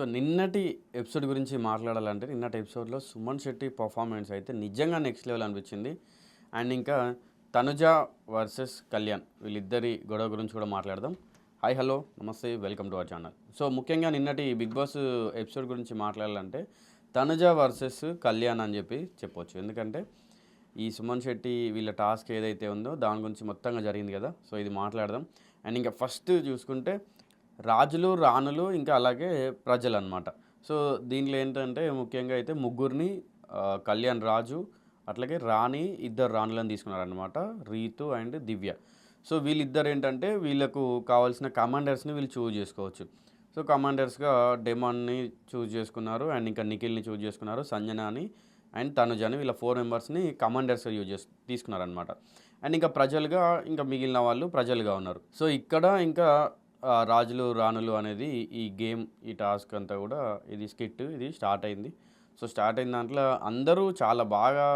So నిన్నటి episode గురించి మాట్లాడాలంటే నిన్నటి ఎపిసోడ్లో సుమన్ శెట్టి పర్ఫార్మెన్స్ అయితే నిజంగా నెక్స్ట్ లెవెల్ అనిపించింది. అండ్ ఇంకా తనుజ వర్సెస్ కళ్యాణ్ వీళ్ళిద్దరి గొడవ గురించి కూడా మాట్లాడదాం. హాయ్ హలో నమస్తే welcome to our channel. So ముఖ్యంగా నిన్నటి బిగ్ బాస్ ఎపిసోడ్ గురించి మాట్లాడాలంటే తనుజ వర్సెస్ కళ్యాణ్ అని చెప్పి చెప్పొచ్చు. ఎందుకంటే ఈ సుమన్ శెట్టి వీళ్ళ టాస్క్ ఏదైతే ఉందో దాని గురించి మొత్తంగా జరిగింది కదా సో ఇది మాట్లాడదాం. అండ్ ఇంకా ఫస్ట్ చూసుకుంటే రాజులు రాణులు ఇంకా అలాగే ప్రజలు అనమాట సో దీంట్లో ఏంటంటే ముఖ్యంగా అయితే ముగ్గురిని కళ్యాణ్ రాజు అట్లాగే రాణి ఇద్దరు రాణులను తీసుకున్నారనమాట రీతు అండ్ దివ్య. సో వీళ్ళిద్దరు ఏంటంటే వీళ్ళకు కావాల్సిన కమాండర్స్ని వీళ్ళు చూజ్ చేసుకోవచ్చు. సో కమాండర్స్గా డెమాన్ని చూజ్ చేసుకున్నారు అండ్ ఇంకా నిఖిల్ని చూజ్ చేసుకున్నారు సంజనాని అండ్ తనుజని వీళ్ళ ఫోర్ మెంబర్స్ని కమాండర్స్ యూజ్ చేసు తీసుకున్నారనమాట అండ్ ఇంకా ప్రజలుగా ఇంకా మిగిలిన వాళ్ళు ప్రజలుగా ఉన్నారు. సో ఇక్కడ ఇంకా రాజులు రాణులు అనేది ఈ గేమ్ ఈ టాస్క్ అంతా కూడా ఇది స్కిట్ ఇది స్టార్ట్ అయింది. సో స్టార్ట్ అయిన దాంట్లో అందరూ చాలా బాగా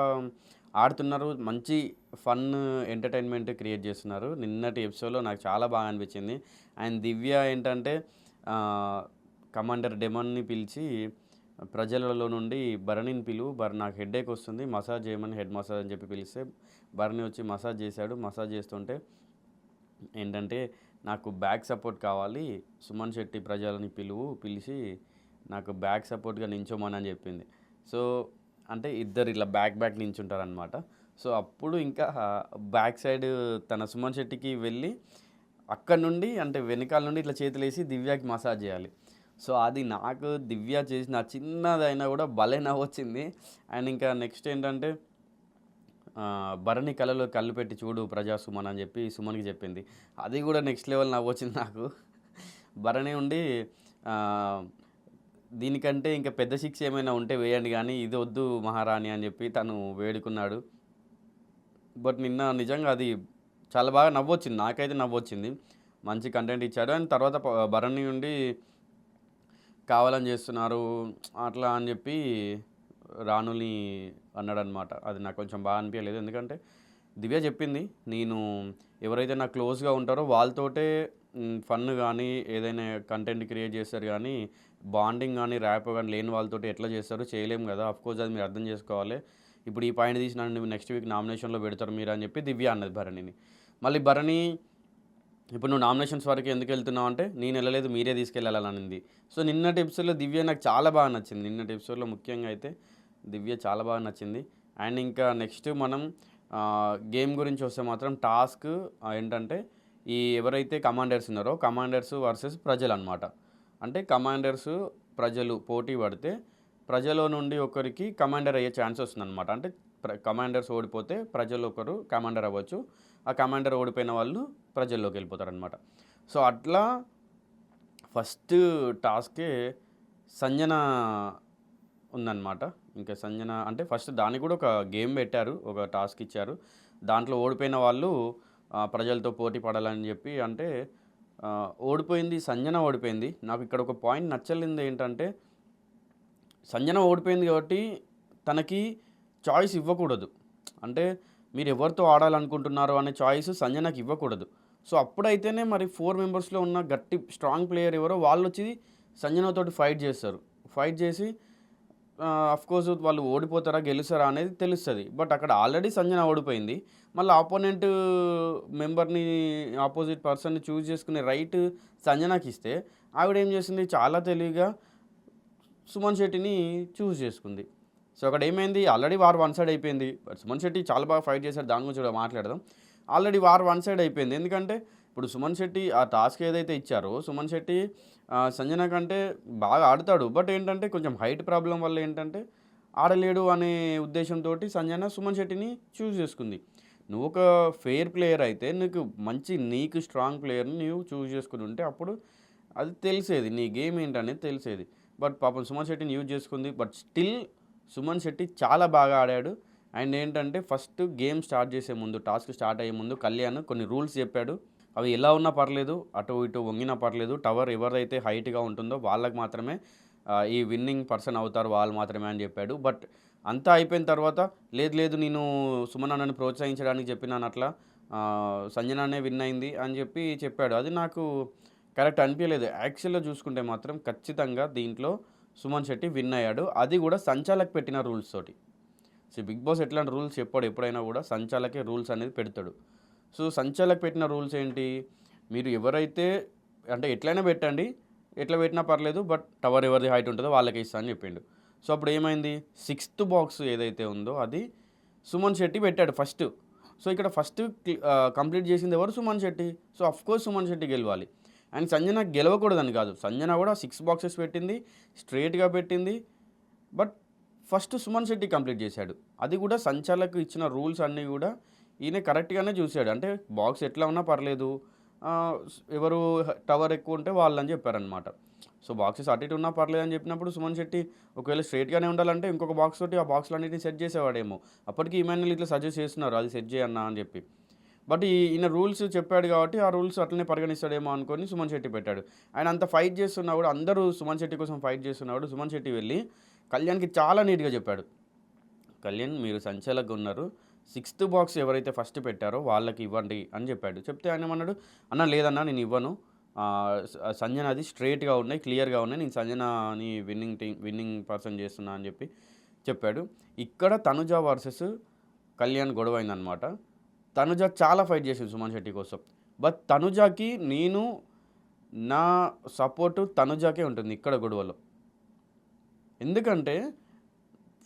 ఆడుతున్నారు. మంచి ఫన్ ఎంటర్టైన్మెంట్ క్రియేట్ చేస్తున్నారు. నిన్నటి ఎపిసోడ్లో నాకు చాలా బాగా అనిపించింది. అండ్ దివ్య ఏంటంటే కమాండర్ డెమన్ని పిలిచి ప్రజలలో నుండి భరణిని పిలువు భరణి నాకు హెడేక్ వస్తుంది మసాజ్ చేయమని హెడ్ మసాజ్ అని చెప్పి పిలిస్తే భరణి వచ్చి మసాజ్ చేశాడు. మసాజ్ చేస్తుంటే ఏంటంటే నాకు బ్యాక్ సపోర్ట్ కావాలి. సుమన్ శెట్టి ప్రజలని పిలువు పిలిచి నాకు బ్యాక్ సపోర్ట్గా నించోమని అని చెప్పింది. సో అంటే ఇద్దరు ఇలా బ్యాక్ బ్యాక్ నించుంటారనమాట సో అప్పుడు ఇంకా బ్యాక్ సైడ్ తన సుమన్ శెట్టికి వెళ్ళి అక్కడ నుండి అంటే వెనకాల నుండి ఇట్లా చేతులు వేసి దివ్యకి మసాజ్ చేయాలి. సో అది నాకు దివ్య చేసిన చిన్నదైనా కూడా భలే నవ్వొచ్చింది. అండ్ ఇంకా నెక్స్ట్ ఏంటంటే భరణి కళలో కళ్ళు పెట్టి చూడు ప్రజా సుమన్ అని చెప్పి సుమన్కి చెప్పింది. అది కూడా నెక్స్ట్ లెవెల్ నవ్వు వచ్చింది నాకు. భరణి ఉండి దీనికంటే ఇంకా పెద్ద శిక్ష ఏమైనా ఉంటే వేయండి కానీ ఇది వద్దు మహారాణి అని చెప్పి తను వేడుకున్నాడు. బట్ నిన్న నిజంగా అది చాలా బాగా నవ్వొచ్చింది. నాకైతే నవ్వొచ్చింది. మంచి కంటెంట్ ఇచ్చాడు. అండ్ తర్వాత భరణి ఉండి కావాలని చేస్తున్నారు అట్లా అని చెప్పి రాణుని అన్నాడనమాట. అది నాకు కొంచెం బాగా అనిపించలేదు ఎందుకంటే దివ్య చెప్పింది నేను ఎవరైతే నాకు క్లోజ్గా ఉంటారో వాళ్ళతోటే ఫన్ కానీ ఏదైనా కంటెంట్ క్రియేట్ చేస్తారు కానీ బాండింగ్ కానీ ర్యాప్ కానీ లేని వాళ్ళతోటి ఎట్లా చేస్తారో చేయలేము కదా. కోర్స్ అది మీరు అర్థం చేసుకోవాలి. ఇప్పుడు ఈ పాయింట్ తీసి నన్ను నెక్స్ట్ వీక్ నామినేషన్లో పెడతారు మీరు? అని చెప్పి దివ్య అన్నది భరణిని. మళ్ళీ భరణి ఇప్పుడు నువ్వు నామినేషన్స్ వరకు ఎందుకు వెళ్తున్నావు అంటే నేను వెళ్ళలేదు మీరే తీసుకెళ్ళాలనింది. సో నిన్నటి ఎపిసోడ్లో దివ్య నాకు చాలా బాగా నచ్చింది. నిన్నటి ఎపిసోడ్లో ముఖ్యంగా అయితే దివ్య చాలా బాగా నచ్చింది. అండ్ ఇంకా నెక్స్ట్ మనం గేమ్ గురించి వస్తే మాత్రం టాస్క్ ఏంటంటే ఈ ఎవరైతే కమాండర్స్ ఉన్నారో కమాండర్స్ వర్సెస్ ప్రజలు అనమాట అంటే కమాండర్స్ ప్రజలు పోటీ పడితే ప్రజలో నుండి ఒకరికి కమాండర్ అయ్యే ఛాన్స్ వస్తుంది అనమాట అంటే ప్ర కమాండర్స్ ఓడిపోతే ప్రజలు ఒకరు కమాండర్ అవ్వచ్చు. ఆ కమాండర్ ఓడిపోయిన వాళ్ళు ప్రజల్లోకి వెళ్ళిపోతారనమాట సో అట్లా ఫస్ట్ టాస్కే సంజన ఉందన్నమాట. ఇంకా సంజన అంటే ఫస్ట్ దానికి కూడా ఒక గేమ్ పెట్టారు ఒక టాస్క్ ఇచ్చారు. దాంట్లో ఓడిపోయిన వాళ్ళు ప్రజలతో పోటీ పడాలని చెప్పి అంటే ఓడిపోయింది సంజన ఓడిపోయింది. నాకు ఇక్కడ ఒక పాయింట్ నచ్చలేదు ఏంటంటే సంజన ఓడిపోయింది కాబట్టి తనకి చాయిస్ ఇవ్వకూడదు. అంటే మీరు ఎవరితో ఆడాలనుకుంటున్నారు అనే చాయిస్ సంజనకి ఇవ్వకూడదు. సో అప్పుడైతేనే మరి ఫోర్ మెంబర్స్లో ఉన్న గట్టి స్ట్రాంగ్ ప్లేయర్ ఎవరో వాళ్ళు వచ్చి సంజనతో ఫైట్ చేస్తారు. ఫైట్ చేసి కోర్స్ వాళ్ళు ఓడిపోతారా గెలుస్తారా అనేది తెలుస్తుంది. బట్ అక్కడ ఆల్రెడీ సంజన ఓడిపోయింది. మళ్ళీ ఆపోనెంట్ మెంబర్ని ఆపోజిట్ పర్సన్ని చూస్ చేసుకునే రైట్ సంజనకి ఇస్తే ఆవిడ ఏం చేసింది? చాలా తెలివిగా సుమన్ శెట్టిని చూస్ చేసుకుంది. సో అక్కడ ఏమైంది? ఆల్రెడీ వార్ వన్ సైడ్ అయిపోయింది. బట్ సుమన్ శెట్టి చాలా బాగా ఫైట్ చేశారు దాని గురించి కూడా మాట్లాడదాం. ఆల్రెడీ వార్ వన్ సైడ్ అయిపోయింది. ఎందుకంటే ఇప్పుడు సుమన్ శెట్టి ఆ టాస్క్ ఏదైతే ఇచ్చారో సుమన్ శెట్టి సంజన కంటే బాగా ఆడతాడు. బట్ ఏంటంటే కొంచెం హైట్ ప్రాబ్లం వల్ల ఏంటంటే ఆడలేడు అనే ఉద్దేశంతో సంజన సుమన్ శెట్టిని చూస్ చేసుకుంది. నువ్వు ఒక ఫెయిర్ ప్లేయర్ అయితే నీకు మంచి నీకు స్ట్రాంగ్ ప్లేయర్ని నువ్వు చూస్ చేసుకుని ఉంటే అప్పుడు అది తెలిసేది. నీ గేమ్ ఏంటనేది తెలిసేది. బట్ పాపం సుమన్ శెట్టిని యూజ్ చేసుకుంది. బట్ స్టిల్ సుమన్ శెట్టి చాలా బాగా ఆడాడు. అండ్ ఏంటంటే ఫస్ట్ గేమ్ స్టార్ట్ చేసే ముందు టాస్క్ స్టార్ట్ అయ్యే ముందు కళ్యాణ్ కొన్ని రూల్స్ చెప్పాడు. అవి ఎలా ఉన్నా పర్లేదు అటు ఇటు వంగినా పర్లేదు టవర్ ఎవరైతే హైట్గా ఉంటుందో వాళ్ళకి మాత్రమే ఈ విన్నింగ్ పర్సన్ అవుతారు వాళ్ళు మాత్రమే అని చెప్పాడు. బట్ అంతా అయిపోయిన తర్వాత లేదు లేదు నేను సుమన్ అన్నని ప్రోత్సహించడానికి చెప్పినాను అట్లా సంజనానే విన్ అయింది అని చెప్పి చెప్పాడు. అది నాకు కరెక్ట్ అనిపించలేదు యాక్చువల్గా చూసుకుంటే మాత్రం ఖచ్చితంగా దీంట్లో సుమన్ శెట్టి విన్ అయ్యాడు. అది కూడా సంచాలక్ పెట్టిన రూల్స్ తోటి. సో బిగ్ బాస్ ఎట్లాంటి రూల్స్ చెప్పాడు? ఎప్పుడైనా కూడా సంచాలకే రూల్స్ అనేది పెడతాడు. సో సంచాలక్ పెట్టిన రూల్స్ ఏంటి? మీరు ఎవరైతే అంటే ఎట్లయినా పెట్టండి. ఎట్లా పెట్టినా పర్లేదు బట్ టవర్ ఎవరిది హైట్ ఉంటుందో వాళ్ళకి ఇస్తా అని చెప్పిండు. సో అప్పుడు ఏమైంది? సిక్స్త్ బాక్స్ ఏదైతే ఉందో అది సుమన్ శెట్టి పెట్టాడు ఫస్ట్. సో ఇక్కడ ఫస్ట్ కంప్లీట్ చేసింది ఎవరు? Suman Shetty. So of course Suman Shetty గెలవాలి. అండ్ సంజన గెలవకూడదని కాదు. సంజన కూడా సిక్స్ బాక్సెస్ పెట్టింది స్ట్రేట్గా పెట్టింది. But first Suman Shetty complete చేశాడు. అది కూడా సంచాలకు ఇచ్చిన రూల్స్ అన్నీ కూడా ఈయన కరెక్ట్గానే చూశాడు. అంటే బాక్స్ ఎట్లా ఉన్నా పర్లేదు. ఎవరు టవర్ ఎక్కువ ఉంటే వాళ్ళని చెప్పారనమాట సో బాక్సెస్ అటు ఇటు ఉన్నా పర్లేదు అని చెప్పినప్పుడు సుమన్ శెట్టి ఒకవేళ స్ట్రేట్గానే ఉండాలంటే ఇంకొక బాక్స్ తోటి ఆ బాక్స్లన్నిటిని సెట్ చేసేవాడేమో. అప్పటికి ఈమెయిల్ ఇట్లా సజెస్ట్ చేస్తున్నారు అది సెట్ చేయన్నా అని చెప్పి. బట్ ఈ- ఈయన రూల్స్ చెప్పాడు కాబట్టి ఆ రూల్స్ అట్లనే పరిగణిస్తాడేమో అనుకొని సుమన్ శెట్టి పెట్టాడు. ఆయన అంత ఫైట్ చేస్తున్నా కూడా అందరూ సుమన్ శెట్టి కోసం ఫైట్ చేస్తున్నప్పుడు సుమన్ శెట్టి వెళ్ళి కళ్యాణ్కి చాలా నీట్గా చెప్పాడు. కళ్యాణ్ మీరు సంచాలకు ఉన్నారు. సిక్స్త్ బాక్స్ ఎవరైతే ఫస్ట్ పెట్టారో వాళ్ళకి ఇవ్వండి అని చెప్పాడు. చెప్తే ఆయన ఏమన్నాడు? అన్న లేదన్నా నేను ఇవ్వను. సంజన అది స్ట్రైట్గా ఉన్నాయి క్లియర్గా ఉన్నాయి. నేను సంజనని విన్నింగ్ టీం విన్నింగ్ పర్సన్ చేస్తున్నా అని చెప్పి చెప్పాడు. ఇక్కడ తనుజ వర్సెస్ కళ్యాణ్ గొడవ అయిందనమాట తనుజ చాలా ఫైట్ చేసింది సుమన్ శెట్టి కోసం. బట్ తనుజకి నేను నా సపోర్టు తనుజాకే ఉంటుంది ఇక్కడ గొడవలో. ఎందుకంటే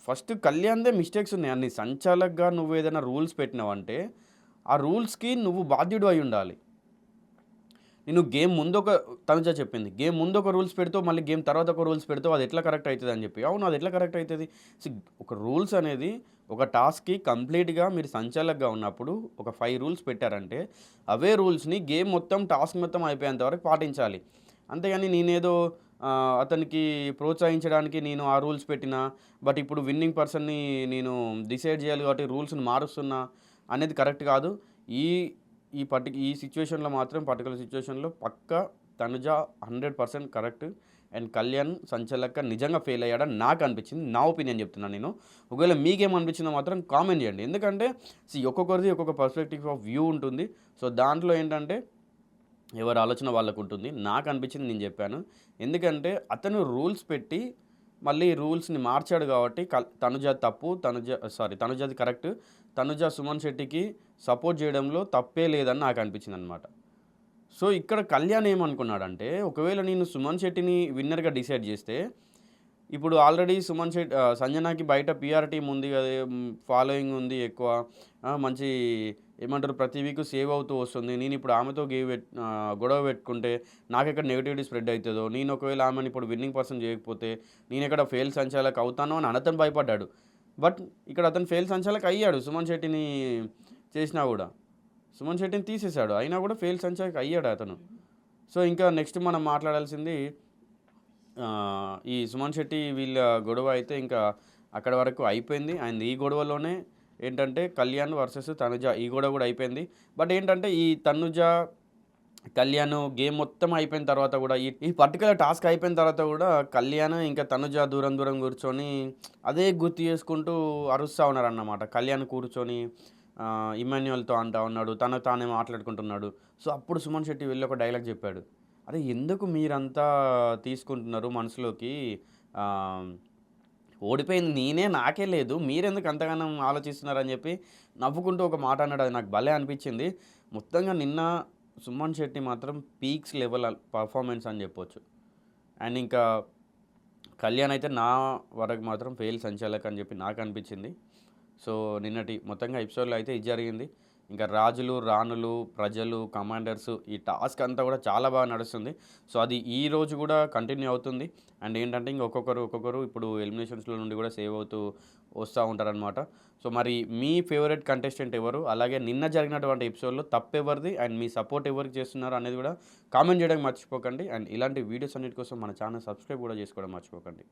ఫస్ట్ కళ్యాణ్దే మిస్టేక్స్ ఉన్నాయి. అన్ని సంచాలకుగా నువ్వు ఏదైనా రూల్స్ పెట్టినావంటే ఆ రూల్స్కి నువ్వు బాధ్యుడు అయి ఉండాలి. నేను గేమ్ ముందు ఒక తనుజ చెప్పింది. గేమ్ ముందు ఒక రూల్స్ పెడతావు మళ్ళీ గేమ్ తర్వాత ఒక రూల్స్ పెడతావు అది ఎట్లా కరెక్ట్ అవుతుంది అని చెప్పి. అవును అది ఎట్లా కరెక్ట్ అవుతుంది? ఒక రూల్స్ అనేది ఒక టాస్క్కి కంప్లీట్గా మీరు సంచాలకుగా ఉన్నప్పుడు ఒక ఫైవ్ రూల్స్ పెట్టారంటే అవే రూల్స్ని గేమ్ మొత్తం టాస్క్ మొత్తం అయిపోయేంత వరకు పాటించాలి. అంతేగాని నేనేదో అతనికి ప్రోత్సహించడానికి నేను ఆ రూల్స్ పెట్టిన బట్ ఇప్పుడు విన్నింగ్ పర్సన్ని నేను డిసైడ్ చేయాలి కాబట్టి రూల్స్ని మారుస్తున్నా అనేది కరెక్ట్ కాదు. ఈ ఈ పర్టి ఈ సిచ్యువేషన్లో మాత్రం పర్టికులర్ సిచ్యువేషన్లో పక్క Tanuja hundred percent correct. And Kalyan సంచలక నిజంగా ఫెయిల్ అయ్యాడని నాకు అనిపించింది. నా ఒపీనియన్ చెప్తున్నాను నేను. ఒకవేళ మీకేమనిపించిందో మాత్రం కామెంట్ చేయండి. ఎందుకంటే సి ఒక్కొక్కరిది ఒక్కొక్క పర్స్పెక్టివ్ ఆఫ్ వ్యూ ఉంటుంది. సో దాంట్లో ఏంటంటే ఎవరి ఆలోచన వాళ్ళకు ఉంటుంది. నాకు అనిపించింది నేను చెప్పాను. ఎందుకంటే అతను రూల్స్ పెట్టి మళ్ళీ రూల్స్ని మార్చాడు కాబట్టి కల్- తనుజ తప్పు తనుజ సారీ తనుజది కరెక్ట్ తనుజ సుమన్ శెట్టికి సపోర్ట్ చేయడంలో తప్పే లేదని నాకు అనిపించింది అనమాట సో ఇక్కడ కళ్యాణ్ ఏమనుకున్నాడంటే ఒకవేళ నేను సుమన్ శెట్టిని విన్నర్గా డిసైడ్ చేస్తే ఇప్పుడు ఆల్రెడీ సుమన్ శెట్టి సంజనాకి బయట పిఆర్ టీం ఉంది కదా ఫాలోయింగ్ ఉంది ఎక్కువ మంచి ఏమంటారు ప్రతి వీక్ సేవ్ అవుతూ వస్తుంది. నేను ఇప్పుడు ఆమెతో గేవ్ గొడవ పెట్టుకుంటే నాకు ఎక్కడ నెగిటివిటీ స్ప్రెడ్ అవుతుందో నేను ఒకవేళ ఆమెను ఇప్పుడు విన్నింగ్ పర్సన్ చేయకపోతే నేను ఎక్కడ ఫెయిల్ సంచాలకు అవుతానో అని అతను భయపడ్డాడు. బట్ ఇక్కడ అతను ఫెయిల్ సంచాలకు అయ్యాడు సుమన్ శెట్టిని చేసినా కూడా. సుమన్ శెట్టిని తీసేశాడు. అయినా కూడా ఫెయిల్ సంచాలకు అయ్యాడు అతను. సో ఇంకా నెక్స్ట్ మనం మాట్లాడాల్సింది ఈ సుమన్ శెట్టి వీళ్ళ గొడవ అయితే ఇంకా అక్కడ వరకు అయిపోయింది. అండ్ ఈ గొడవలోనే ఏంటంటే కళ్యాణ్ వర్సెస్ తనుజ ఈ గొడవ కూడా అయిపోయింది. బట్ ఏంటంటే ఈ తనుజ కళ్యాణ్ గేమ్ మొత్తం అయిపోయిన తర్వాత కూడా ఈ ఈ పర్టికులర్ టాస్క్ అయిపోయిన తర్వాత కూడా కళ్యాణ్ ఇంకా తనుజ దూరం దూరం కూర్చొని అదే గుర్తు చేసుకుంటూ అరుస్తూ ఉన్నారన్నమాట. కళ్యాణ్ కూర్చొని ఇమాన్యువల్తో అంటా ఉన్నాడు తన తానే మాట్లాడుకుంటున్నాడు. సో అప్పుడు సుమన్ శెట్టి వెళ్ళి ఒక డైలాగ్ చెప్పాడు. అరే ఎందుకు మీరంతా తీసుకుంటున్నారు మనసులోకి? ఓడిపోయింది నేనే నాకే లేదు. మీరెందుకు అంతగానం ఆలోచిస్తున్నారని చెప్పి నవ్వుకుంటూ ఒక మాట అన్నాడు. అది నాకు భలే అనిపించింది. మొత్తంగా నిన్న సుమన్ శెట్టి మాత్రం పీక్స్ లెవెల్ పర్ఫార్మెన్స్ అని చెప్పొచ్చు. అండ్ ఇంకా కళ్యాణ్ అయితే నా వరకు మాత్రం ఫెయిల్ సంచాలక్ అని చెప్పి నాకు అనిపించింది. సో నిన్నటి మొత్తంగా ఎపిసోడ్లో అయితే ఇది జరిగింది. ఇంకా రాజులు రాణులు ప్రజలు కమాండర్స్ ఈ టాస్క్ అంతా కూడా చాలా బాగా నడుస్తుంది. సో అది ఈ రోజు కూడా కంటిన్యూ అవుతుంది. అండ్ ఏంటంటే ఇంక ఒక్కొక్కరు ఒక్కొక్కరు ఇప్పుడు ఎలిమినేషన్స్లో నుండి కూడా సేవ్ అవుతూ వస్తూ ఉంటారనమాట సో మరి మీ ఫేవరెట్ కంటెస్టెంట్ ఎవరు? అలాగే నిన్న జరిగినటువంటి ఎపిసోడ్లో తప్పెవరిది అండ్ మీ సపోర్ట్ ఎవరికి చేస్తున్నారు అనేది కూడా కామెంట్ చేయడానికి మర్చిపోకండి. అండ్ ఇలాంటి వీడియోస్ అన్నిటి కోసం మన ఛానల్ సబ్స్క్రైబ్ కూడా చేసుకోవడం మర్చిపోకండి.